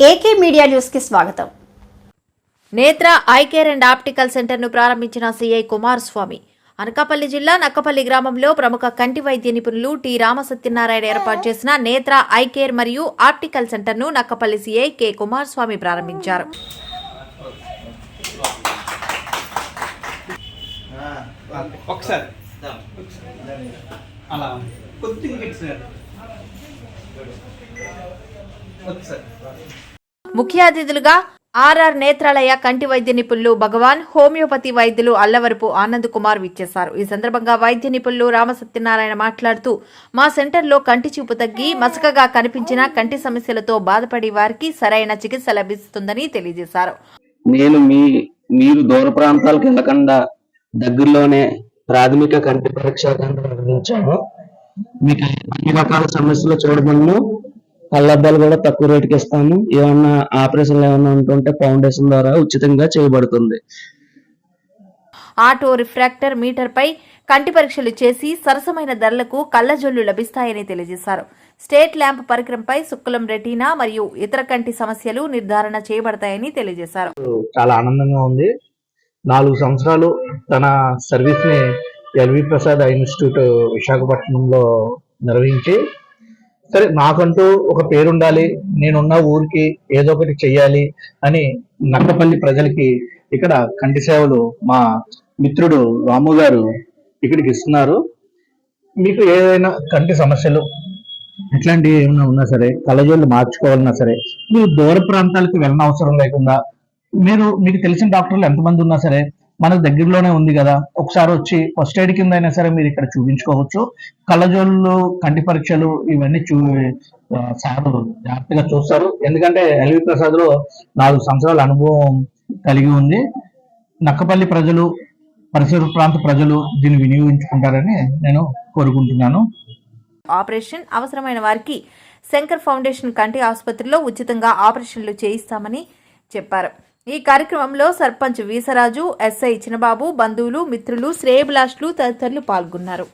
AK media న్యూస్కి స్వాగతం. నేత్ర ఐ కేర్ అండ్ ఆప్టికల్ సెంటర్ను ప్రారంభించిన సీఐ కుమారస్వామి. అనకాపల్లి జిల్లా నక్కపల్లి గ్రామంలో ప్రముఖ కంటి వైద్య నిపుణులు టి రామసత్యనారాయణ ఏర్పాటు చేసిన నేత్ర ఐ కేర్ మరియు ఆప్టికల్ సెంటర్ను నక్కపల్లి సీఐ కె కుమారస్వామి ప్రారంభించారు. ఒకసారి. అలా కొద్దిగా ముఖ్య అతిథులుగా ఆర్ఆర్ నేత్రాలయ కంటి వైద్య నిపుణులు భగవాన్ హోమియోపతి వైద్యులు అల్లవరపు ఆనంద్ కుమార్ విచ్చేశారు. ఈ సందర్భంగా వైద్య నిపుణులు రామసత్యనారాయణ మాట్లాడుతూ మా సెంటర్లో కంటి చూపు తగ్గి మసకగా కనిపించిన కంటి సమస్యలతో బాధపడే వారికి సరైన చికిత్స లభిస్తుందని తెలియజేశారు. నేను మీ మీరు దూర ప్రాంతాలకు వెళ్ళకుండా దగ్గరలోనే ప్రాథమిక కంటి పరీక్ష కేంద్రం నిర్వహించాము మీకు అన్ని రకాల సమస్యలు చూడమను కళ్ళద్దాలు కూడా తక్కువ రేటుకి ఇస్తాము. ఏమన్నా ఆపరేషన్లు ఏమన్నా ఉంటుంటే ఫౌండేషన్ ద్వారా ఉచితంగా చేయబడుతుంది. ఆటో రిఫ్రాక్టర్ మీటర్పై కంటి పరీక్షలు చేసి సరసమైన ధరలకు కళ్ళజొల్లు లభిస్తాయని తెలియజేశారు. స్టేట్ ల్యాంప్ పరికరంపై శుక్లం రెటీనా మరియు ఇతర కంటి సమస్యలు నిర్ధారణ చేయబడతాయని తెలియజేశారు. చాలా ఆనందంగా ఉంది. నాలుగు సంవత్సరాలు తన సర్వీస్ని ఎల్వి ప్రసాద్ ఇన్స్టిట్యూట్ విశాఖపట్నంలో నిర్వహించి సరే నాకంటూ ఒక పేరు ఉండాలి నేనున్న ఊరికి ఏదో ఒకటి చెయ్యాలి అని నక్కపల్లి ప్రజలకి ఇక్కడ కంటి సేవలు మా మిత్రుడు రాము గారు ఇక్కడికి ఇస్తున్నారు. మీకు ఏదైనా కంటి సమస్యలు ఇట్లాంటివి ఏమైనా ఉన్నా సరే కళజోళ్ళు మార్చుకోవాలన్నా సరే మీరు దూర ప్రాంతాలకు వెళ్ళిన అవసరం లేకుండా మీరు మీకు తెలిసిన డాక్టర్లు ఎంతమంది ఉన్నా సరే మనకు దగ్గరలోనే ఉంది కదా. ఒకసారి వచ్చి ఫస్ట్ ఎయిడ్ కింద అయినా సరే మీరు ఇక్కడ చూపించుకోవచ్చు. కళ్ళజోళ్ళు కంటి పరీక్షలు ఇవన్నీ చూ సార్ జాగ్రత్తగా చూస్తారు. ఎందుకంటే ఎల్వి ప్రసాద్లో నాలుగు సంవత్సరాల అనుభవం కలిగి ఉంది. నక్కపల్లి ప్రజలు పరిసర ప్రాంత ప్రజలు దీన్ని వినియోగించుకుంటారని నేను కోరుకుంటున్నాను. ఆపరేషన్ అవసరమైన వారికి శంకర్ ఫౌండేషన్ కంటి ఆసుపత్రిలో ఉచితంగా ఆపరేషన్లు చేయిస్తామని చెప్పారు. ఈ కార్యక్రమంలో సర్పంచ్ వీసరాజు ఎస్ఐ చినబాబు బంధువులు మిత్రులు శ్రేయభిలాష్లు తదితరులు పాల్గొన్నారు.